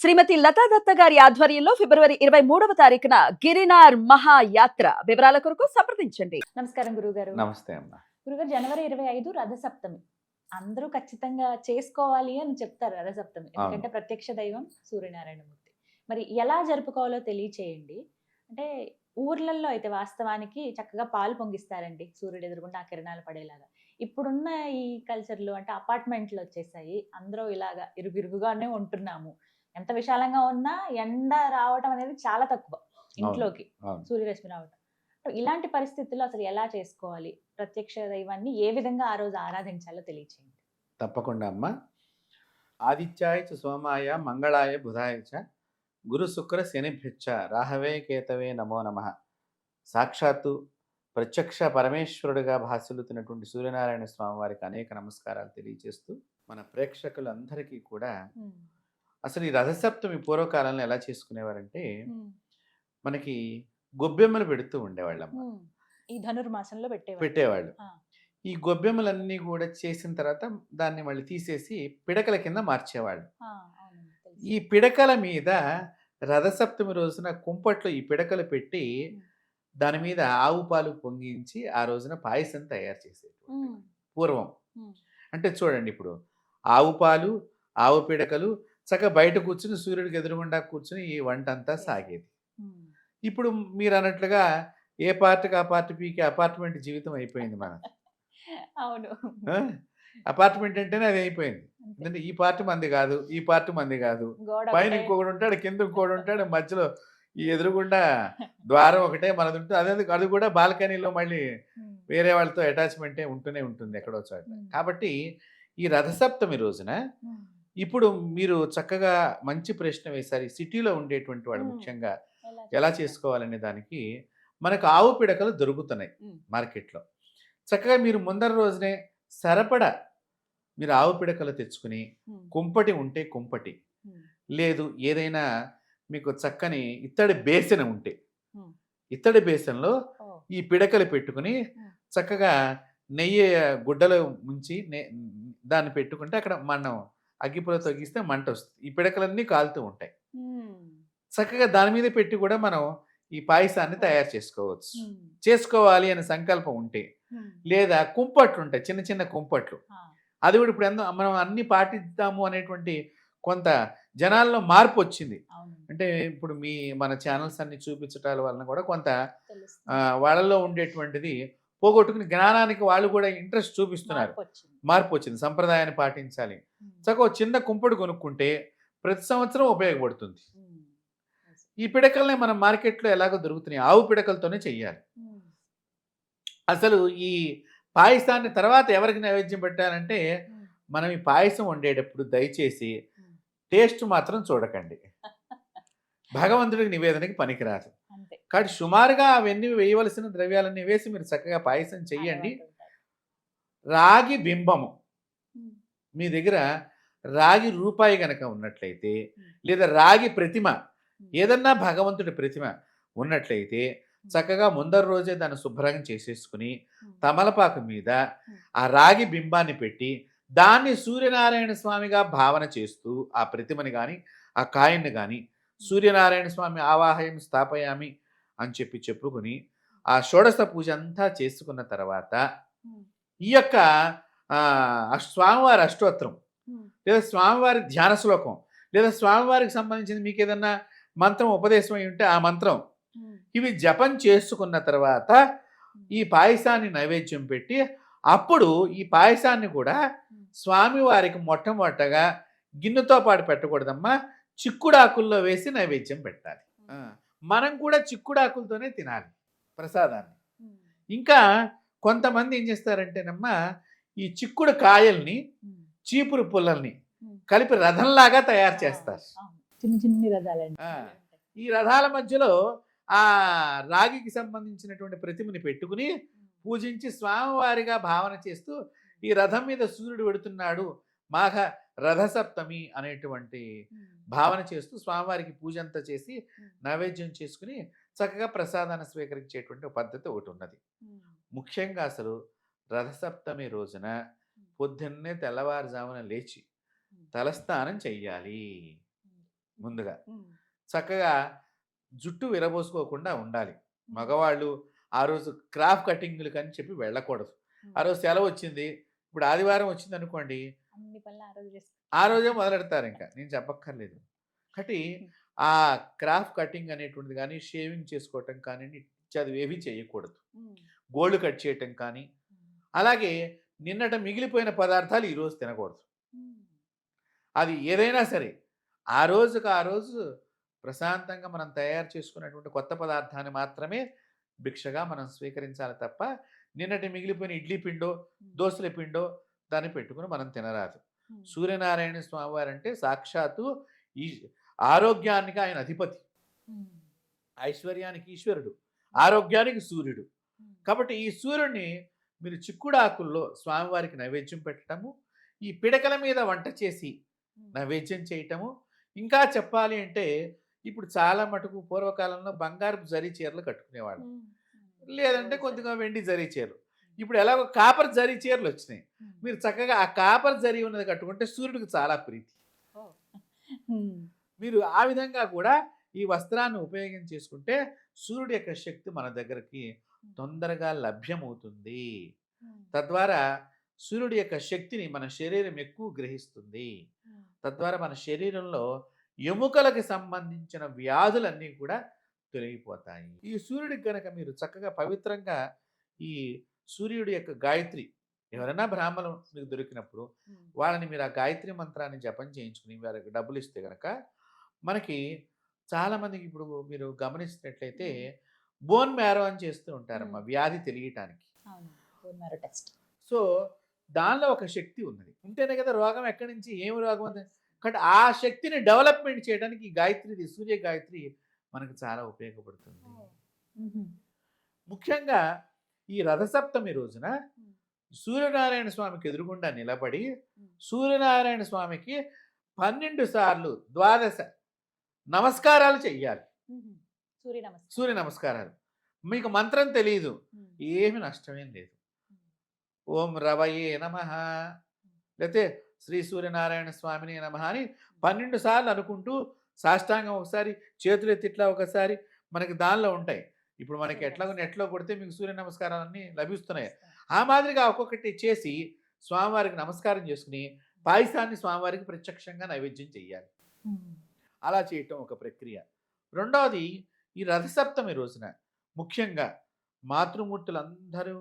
శ్రీమతి లతా దత్త గారి ఆధ్వర్యంలో ఫిబ్రవరి ఇరవై మూడవ తారీఖున గిరినార్ మహాయాత్ర వివరాల కొరకు సంప్రదించండి. నమస్కారం గురుగారు. నమస్తే అమ్మ. గురుగారు జనవరి ఇరవై ఐదు రథసప్తమి. అందరూ ఖచ్చితంగా చేసుకోవాలి అని చెప్తారు రథసప్తమి. ఎందుకంటే ప్రత్యక్ష దైవం సూర్యనారాయణమూర్తి మరి ఎలా జరుపుకోవాలో తెలియచేయండి. అంటే ఊర్లలో అయితే వాస్తవానికి చక్కగా పాలు పొంగిస్తారండి సూర్యుడు ఎదురుగుండా ఆ కిరణాలు పడేలాగా. ఇప్పుడున్న ఈ కల్చర్లు అంటే అపార్ట్మెంట్లు వచ్చేసాయి. అందరూ ఇలాగా ఇరుగుగానే ఉంటున్నాము. ఎంత విశాలంగా ఉన్నా ఎండ రావటం అనేది చాలా తక్కువ ఇంట్లోకి సూర్యరశ్మి రావటం. ఇలాంటి పరిస్థితుల్లో అసలు ఎలా చేసుకోవాలి? ప్రత్యక్ష దైవాన్ని ఏ విధంగా ఆ రోజు ఆరాధించాలో తెలియచేయండి. తప్పకుండా అమ్మ. ఆదిత్యాయ చ సోమాయ మంగళాయ బుధాయ చ గురు శుక్ర శనిభ్యచ్చ రాహవే కేతవే నమో నమ. సాక్షాత్తు ప్రత్యక్ష పరమేశ్వరుడిగా భాసిల్లుతున్నటువంటి సూర్యనారాయణ స్వామి వారికి అనేక నమస్కారాలు తెలియజేస్తూ మన ప్రేక్షకులందరికీ కూడా అసలు ఈ రథసప్తమి పూర్వకాలంలో ఎలా చేసుకునేవారంటే మనకి గొబ్బెమ్మలు పెడుతూ ఉండేవాళ్ళమ్మ. ఈ ధనుర్మాసంలో పెట్టేవాళ్ళు. ఆ. ఈ గొబ్బెమ్మలన్నీ కూడా చేసిన తర్వాత దాన్ని మళ్ళీ తీసేసి పిడకల కింద మార్చేవాళ్ళు. ఈ పిడకల మీద రథసప్తమి రోజున కుంపట్లో ఈ పిడకలు పెట్టి. దాని మీద ఆవు పాలు పొంగించి ఆ రోజున పాయసం తయారు చేసేది పూర్వం. అంటే చూడండి ఇప్పుడు ఆవు పాలు ఆవు పిడకలు చక్కగా బయట కూర్చుని సూర్యుడికి ఎదురుగుండా కూర్చుని ఈ వంట అంతా సాగేది. ఇప్పుడు మీరు అన్నట్లుగా ఏ పార్టీకి ఆ పార్టీ పీకి అపార్ట్మెంట్ జీవితం అయిపోయింది మన అవును అపార్ట్మెంట్ అంటేనే అది అయిపోయింది. ఎందుకంటే ఈ పార్టీ మంది కాదు ఈ పార్టీ మంది కాదు పైన. ఇంకొకడు ఉంటాడు కింద ఇంకొకడు ఉంటాడు మధ్యలో ఈ ఎదురుగుండా ద్వారం ఒకటే మనది ఉంటుంది అదే అది కూడా బాల్కనీలో మళ్ళీ వేరే వాళ్ళతో అటాచ్మెంటే ఉంటూనే ఉంటుంది ఎక్కడో చోట. కాబట్టి ఈ రథసప్తమి రోజున. ఇప్పుడు మీరు చక్కగా మంచి ప్రశ్న వేశారు ఈ సిటీలో ఉండేటువంటి వాళ్ళు. ముఖ్యంగా ఎలా ఎలా చేసుకోవాలి? చేసుకోవాలనే దానికి మనకు ఆవు పిడకలు దొరుకుతున్నాయి. మార్కెట్లో చక్కగా మీరు ముందర రోజునే సరపడ మీరు ఆవు పిడకలు తెచ్చుకుని కుంపటి ఉంటే కుంపటి లేదు ఏదైనా మీకు చక్కని ఇత్తడి బేసన ఉంటే. ఇత్తడి బేసన్లో ఈ పిడకలు పెట్టుకుని. చక్కగా నెయ్యి గుడ్డలో ముంచి దాన్ని పెట్టుకుంటే అక్కడ మనం అగ్గిపుల తొగిస్తే మంట వస్తుంది. ఈ పిడకలన్నీ కాలుతూ ఉంటాయి. చక్కగా దాని మీద పెట్టి కూడా మనం ఈ పాయసాన్ని తయారు చేసుకోవచ్చు. చేసుకోవాలి అనే సంకల్పం ఉంటే. లేదా కుంపట్లు ఉంటాయి చిన్న చిన్న కుంపట్లు. అది కూడా ఇప్పుడు ఎంతో మనం అన్ని పాటిద్దాము అనేటువంటి కొంత జనాల్లో మార్పు వచ్చింది. అంటే ఇప్పుడు మీ మన ఛానల్స్ అన్ని చూపించటాల వలన కూడా కొంత వాళ్ళలో ఉండేటువంటిది పోగొట్టుకుని జ్ఞానానికి వాళ్ళు కూడా ఇంట్రెస్ట్ చూపిస్తున్నారు. మార్పు వచ్చింది. సంప్రదాయాన్ని పాటించాలి. చక్కగా ఒక చిన్న కుంపడు కొనుక్కుంటే ప్రతి సంవత్సరం ఉపయోగపడుతుంది. ఉమ్, ఈ పిడకల్ని మనం మార్కెట్లో ఎలాగో దొరుకుతున్నాయి? ఆవు పిడకలతోనే చెయ్యాలి. ఉమ్, అసలు ఈ పాయసాన్ని తర్వాత ఎవరికి నైవేద్యం పెట్టాలంటే. మనం ఈ పాయసం వండేటప్పుడు దయచేసి. టేస్ట్ మాత్రం చూడకండి. భగవంతుడికి నివేదనకి పనికిరాదు. కాబట్టి సుమారుగా అవన్నీ వేయవలసిన ద్రవ్యాలన్నీ వేసి మీరు చక్కగా పాయసం చెయ్యండి. రాగి బింబము. మీ దగ్గర రాగి రూపాయి గనక ఉన్నట్లయితే లేదా రాగి ప్రతిమ ఏదన్నా భగవంతుడి ప్రతిమ ఉన్నట్లయితే చక్కగా ముందర రోజే దాన్ని శుభ్రంగా చేసేసుకుని తమలపాకు మీద ఆ రాగి బింబాన్ని పెట్టి దాన్ని సూర్యనారాయణ స్వామిగా భావన చేస్తూ ఆ ప్రతిమని కానీ ఆ కాయన్ని కానీ సూర్యనారాయణ స్వామి ఆవాహయం స్థాపయామి అని చెప్పి చెప్పుకుని ఆ షోడశ పూజ అంతా చేసుకున్న తర్వాత ఈ యొక్క స్వామివారి అష్టోత్తరం. లేదా స్వామివారి ధ్యాన శ్లోకం. లేదా స్వామివారికి సంబంధించిన మీకు ఏదన్నా మంత్రం ఉపదేశం అయి ఉంటే ఆ మంత్రం. ఇవి జపం చేసుకున్న తర్వాత ఈ పాయసాన్ని నైవేద్యం పెట్టి అప్పుడు ఈ పాయసాన్ని కూడా స్వామివారికి మొట్టమొదటగా గిన్నెతో పాటు పెట్టకూడదమ్మా. చిక్కుడాకుల్లో వేసి నైవేద్యం పెట్టాలి. మనం కూడా చిక్కుడాకులతోనే తినాలి ప్రసాదాన్ని. ఇంకా కొంతమంది ఏం చేస్తారంటేనమ్మా ఈ చిక్కుడు కాయల్ని. చీపురు పుల్లల్ని. కలిపి రథంలాగా తయారు చేస్తారు. చిన్న చిన్ని రథాలండి. ఈ రథాల మధ్యలో ఆ రాగికి సంబంధించినటువంటి ప్రతిమని పెట్టుకుని పూజించి స్వామివారిగా భావన చేస్తూ ఈ రథం మీద సూర్యుడు వెడుతున్నాడు మాఘ రథసప్తమి అనేటువంటి భావన చేస్తూ స్వామివారికి పూజ అంతా చేసి నైవేద్యం చేసుకుని చక్కగా ప్రసాదాన్ని స్వీకరించేటువంటి పద్ధతి ఒకటి ఉన్నది ముఖ్యంగా అసలు రథసప్తమి రోజున పొద్దున్నే తెల్లవారుజామున లేచి తలస్నానం చెయ్యాలి ముందుగా. చక్కగా జుట్టు విరబోసుకోకుండా ఉండాలి. మగవాళ్ళు ఆ రోజు క్రాఫ్ కటింగ్లు అని చెప్పి వెళ్ళకూడదు. ఆ రోజు సెలవు వచ్చింది. ఇప్పుడు ఆదివారం వచ్చింది అనుకోండి. ఆ రోజు మొదలెడతారు ఇంకా. నేను చెప్పక్కర్లేదు. కాబట్టి ఆ క్రాఫ్ కటింగ్ అనేటువంటిది కానీ షేవింగ్ చేసుకోవటం కానీ ఇత్యాది ఏవి చేయకూడదు. గోల్డ్ కట్ చేయటం కానీ అలాగే నిన్నట మిగిలిపోయిన పదార్థాలు ఈరోజు తినకూడదు. అది ఏదైనా సరే ఆ రోజుకు ఆ రోజు ప్రశాంతంగా మనం తయారు చేసుకున్నటువంటి కొత్త పదార్థాన్ని మాత్రమే భిక్షగా మనం స్వీకరించాలి తప్ప నిన్నటి మిగిలిపోయిన ఇడ్లీ పిండో దోశల పిండో దాన్ని పెట్టుకుని మనం తినరాదు. సూర్యనారాయణ స్వామి వారంటే సాక్షాత్తు ఈ ఆరోగ్యానికి ఆయన అధిపతి. ఐశ్వర్యానికి ఈశ్వరుడు ఆరోగ్యానికి సూర్యుడు. కాబట్టి ఈ సూర్యుడిని మీరు చిక్కుడాకుల్లో స్వామివారికి నైవేద్యం పెట్టడము ఈ పిడకల మీద వంట చేసి. నైవేద్యం చేయటము ఇంకా చెప్పాలి అంటే ఇప్పుడు చాలా మటుకు పూర్వకాలంలో బంగారు జరీ చీరలు కట్టుకునేవాళ్ళు. లేదంటే కొద్దిగా వెండి జరీ చీరలు ఇప్పుడు ఎలాగో కాపర్ జరీ చీరలు వచ్చినాయి. మీరు చక్కగా ఆ కాపర్ జరీ ఉన్నది కట్టుకుంటే సూర్యుడికి చాలా ప్రీతి. మీరు ఆ విధంగా కూడా ఈ వస్త్రాన్ని ఉపయోగం చేసుకుంటే సూర్యుడి యొక్క శక్తి మన దగ్గరికి తొందరగా లభ్యమవుతుంది. తద్వారా సూర్యుడి యొక్క శక్తిని మన శరీరం ఎక్కువ గ్రహిస్తుంది. తద్వారా మన శరీరంలో ఎముకలకు సంబంధించిన వ్యాధులన్నీ కూడా తొలగిపోతాయి ఈ సూర్యుడికి గనక మీరు చక్కగా పవిత్రంగా ఈ సూర్యుడి యొక్క గాయత్రి ఎవరైనా బ్రాహ్మణులు మీకు దొరికినప్పుడు. వాళ్ళని మీరు ఆ గాయత్రి మంత్రాన్ని జపం చేయించుకుని వారికి డబ్బులు ఇస్తే కనుక మనకి చాలామందికి ఇప్పుడు మీరు గమనించినట్లయితే బోన్ మ్యారో అని చేస్తూ ఉంటారమ్మా వ్యాధి తెలియటానికి. సో దానిలో ఒక శక్తి ఉన్నది. ఉంటేనే కదా రోగం ఎక్కడి నుంచి ఏం రోగం ఉంది కాబట్టి ఆ శక్తిని డెవలప్మెంట్ చేయడానికి ఈ గాయత్రి సూర్య గాయత్రి మనకు చాలా ఉపయోగపడుతుంది. ముఖ్యంగా ఈ రథసప్తమి రోజున సూర్యనారాయణ స్వామికి ఎదురుగుండా నిలబడి సూర్యనారాయణ స్వామికి పన్నెండు సార్లు ద్వాదశ నమస్కారాలు చెయ్యాలి. సూర్య నమస్కారం. సూర్య నమస్కారాలు. మీకు మంత్రం తెలియదు. ఏమి నష్టమేం లేదు. ఓం రవయే నమ. లేతే శ్రీ సూర్యనారాయణ స్వామిని నమ అని పన్నెండు సార్లు అనుకుంటూ సాష్టాంగం ఒకసారి చేతులు ఎత్తి ఇట్లా ఒకసారి మనకి దానిలో ఉంటాయి. ఇప్పుడు మనకి ఎట్లాగో నెట్లో కొడితే మీకు సూర్య నమస్కారాలన్నీ లభిస్తున్నాయి. ఆ మాదిరిగా ఒక్కొక్కటి చేసి స్వామివారికి నమస్కారం చేసుకుని పాయసాన్ని స్వామివారికి ప్రత్యక్షంగా నైవేద్యం చేయాలి. అలా చేయటం ఒక ప్రక్రియ. రెండవది ఈ రథసప్తమి రోజున ముఖ్యంగా మాతృమూర్తులందరూ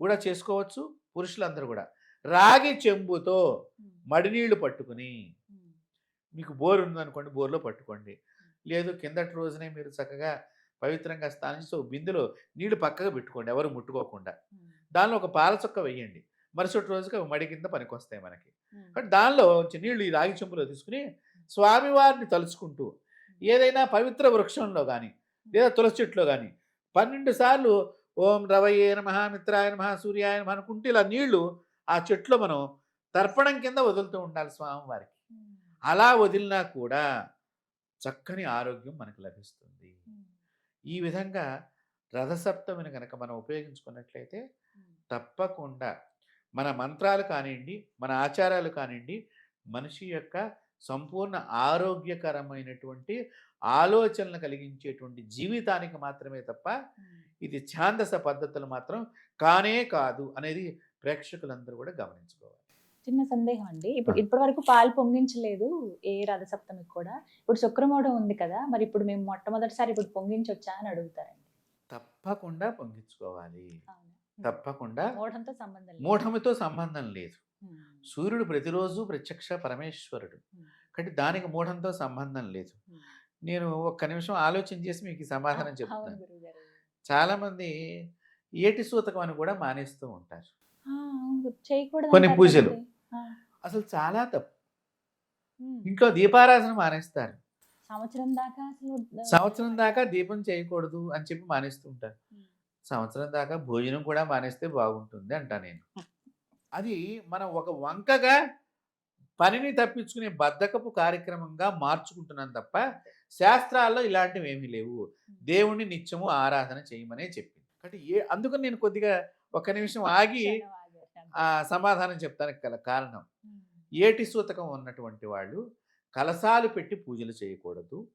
కూడా చేసుకోవచ్చు పురుషులందరూ కూడా రాగి చెంబుతో. మడినీళ్ళు పట్టుకుని. మీకు బోర్ ఉందనుకోండి బోర్లో పట్టుకోండి లేదు కిందటి రోజునే మీరు చక్కగా పవిత్రంగా స్నానించి ఒక బిందులో నీళ్ళు పక్కగా పెట్టుకోండి ఎవరు ముట్టుకోకుండా. దానిలో ఒక పాల చుక్క వేయండి మరుసటి రోజుకి అవి మడి కింద పనికొస్తాయి మనకి ఉమ్. కాబట్టి దానిలో నీళ్ళు ఈ రాగి చెంబులో తీసుకుని స్వామివారిని తలుచుకుంటూ ఏదైనా పవిత్ర వృక్షంలో కానీ లేదా తులసి చెట్టులో కానీ పన్నెండు సార్లు ఓం రవయే నమ మిత్రాయ నమ సూర్యాయ నమ అనుకుంటూ ఇలా నీళ్ళు ఆ చెట్లో మనం తర్పణం కింద వదులుతూ ఉండాలి స్వామివారికి ఉమ్. అలా వదిలినా కూడా చక్కని ఆరోగ్యం మనకు లభిస్తుంది. ఈ విధంగా రథసప్తమిని కనుక మనం ఉపయోగించుకున్నట్లయితే. తప్పకుండా మన మంత్రాలు కానివ్వండి మన ఆచారాలు కానివ్వండి మనిషి యొక్క సంపూర్ణ ఆరోగ్యకరమైనటువంటి ఆలోచనలు కలిగించేటువంటి జీవితానికి మాత్రమే తప్ప. ఇది ఛాందస పద్ధతులు మాత్రం కానే కాదు అనేది ప్రేక్షకులందరూ కూడా గమనించుకోవాలి చిన్న సందేహం అండి ఇప్పుడు. ఇప్పటి వరకు పాలు పొంగించలేదు ఏ రథసప్తమికి కూడా ఇప్పుడు శుక్రమూఢం ఉంది కదా మరి ఇప్పుడు మేము మొట్టమొదటిసారి ఇప్పుడు పొంగించొచ్చా అని అడుగుతారండి తప్పకుండా పొంగించుకోవాలి? తప్పకుండా మూఢంతో సంబంధం. మూఢమితో సంబంధం లేదు. సూర్యుడు ప్రతిరోజు ప్రత్యక్ష పరమేశ్వరుడు. కాబట్టి దానికి మూఢంతో సంబంధం లేదు. నేను ఒక్క నిమిషం ఆలోచన చేసి మీకు సమాధానం చెప్తాను. చాలామంది ఏటి సూతకం అని కూడా మానేస్తూ ఉంటారు కొన్ని పూజలు. అసలు చాలా తప్పు. ఇంట్లో దీపారాధన మానేస్తారు సంవత్సరం దాకా సంవత్సరం దాకా దీపం చేయకూడదు అని చెప్పి మానేస్తూ ఉంటారు. సంవత్సరం దాకా భోజనం కూడా మానేస్తే బాగుంటుంది అంటా నేను అది మనం ఒక వంకగా పనిని తప్పించుకునే బద్ధకపు కార్యక్రమంగా మార్చుకుంటున్నాం తప్ప శాస్త్రాల్లో ఇలాంటివి ఏమీ లేవు. దేవుణ్ణి నిత్యము ఆరాధన చేయమనే చెప్పింది. కాబట్టి ఏ అందుకని నేను కొద్దిగా ఒక నిమిషం ఆగి సమాధానం చెప్తానికి గల కారణం. ఏటి సూతకం ఉన్నటువంటి వాళ్ళు కలసాలు పెట్టి పూజలు చేయకూడదు.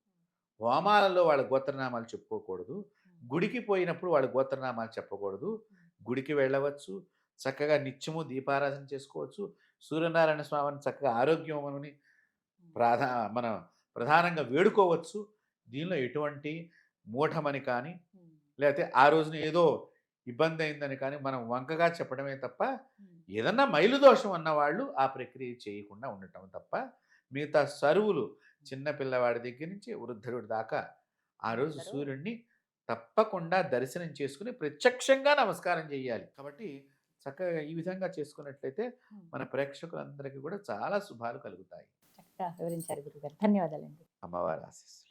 హోమాలలో వాళ్ళ గోత్రనామాలు చెప్పుకోకూడదు. గుడికి పోయినప్పుడు వాళ్ళ గోత్రనామాలు చెప్పకూడదు. గుడికి వెళ్ళవచ్చు. చక్కగా నిత్యము దీపారాధన చేసుకోవచ్చు. సూర్యనారాయణ స్వామిని చక్కగా ఆరోగ్యమని ప్రాధా మన ప్రధానంగా వేడుకోవచ్చు. దీనిలో ఎటువంటి మూఢమని కానీ లేకపోతే ఆ రోజున ఏదో ఇబ్బంది అయిందని కానీ మనం వంకగా చెప్పడమే తప్ప ఏదన్నా మైలు దోషం అన్న వాళ్ళు ఆ ప్రక్రియ చేయకుండా ఉండటం తప్ప మిగతా సరువులు చిన్న పిల్లవాడి దగ్గర నుంచి వృద్ధుడి దాకా ఆ రోజు సూర్యుడిని తప్పకుండా దర్శనం చేసుకుని ప్రత్యక్షంగా నమస్కారం చేయాలి. కాబట్టి చక్కగా ఈ విధంగా చేసుకున్నట్లయితే మన ప్రేక్షకులందరికీ కూడా చాలా శుభాలు కలుగుతాయి. చక్కగా వివరించారు గురుగారు. ధన్యవాదాలండి. అమ్మవారి ఆశీస్సులు.